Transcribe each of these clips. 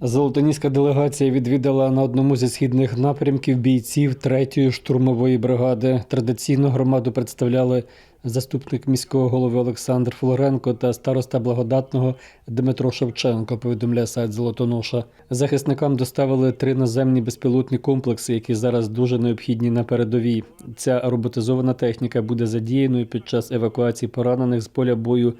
Золотоніська делегація відвідала на одному зі східних напрямків бійців 3-ї штурмової бригади. Традиційно громаду представляли заступник міського голови Олександр Флоренко та староста благодатного Дмитро Шевченко. Повідомляє сайт Золотоноша. Захисникам доставили три наземні безпілотні комплекси, які зараз дуже необхідні на передовій. Ця роботизована техніка буде задіяною під час евакуації поранених з поля бою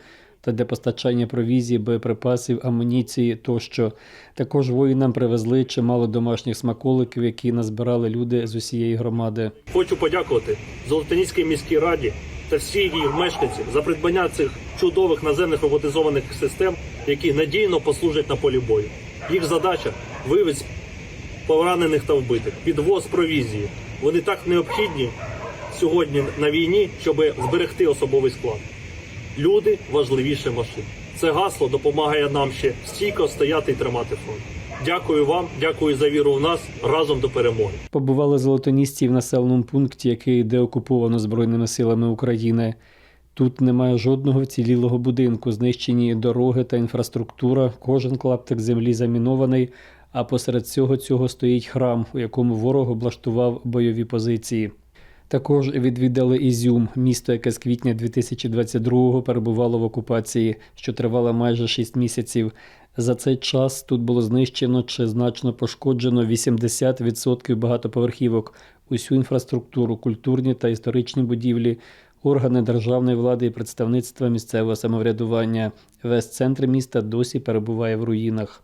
та для постачання провізії, боєприпасів, амуніції тощо. Також воїнам привезли чимало домашніх смаколиків, які назбирали люди з усієї громади. Хочу подякувати Золотоніській міській раді та всій її мешканці за придбання цих чудових наземних роботизованих систем, які надійно послужать на полі бою. Їх задача вивіз поранених та вбитих, підвоз провізії. Вони так необхідні сьогодні на війні, щоб зберегти особовий склад. Люди важливіше машин. Це гасло допомагає нам ще стійко стояти і тримати фронт. Дякую вам, дякую за віру в нас разом до перемоги. Побували золотонісці в населеному пункті, який деокуповано Збройними силами України. Тут немає жодного вцілілого будинку, знищені дороги та інфраструктура. Кожен клаптик землі замінований. А посеред цього цього стоїть храм, у якому ворог облаштував бойові позиції. Також відвідали Ізюм, місто, яке з квітня 2022-го перебувало в окупації, що тривала майже 6 місяців. За цей час тут було знищено чи значно пошкоджено 80% багатоповерхівок, усю інфраструктуру, культурні та історичні будівлі, органи державної влади і представництва місцевого самоврядування. Весь центр міста досі перебуває в руїнах.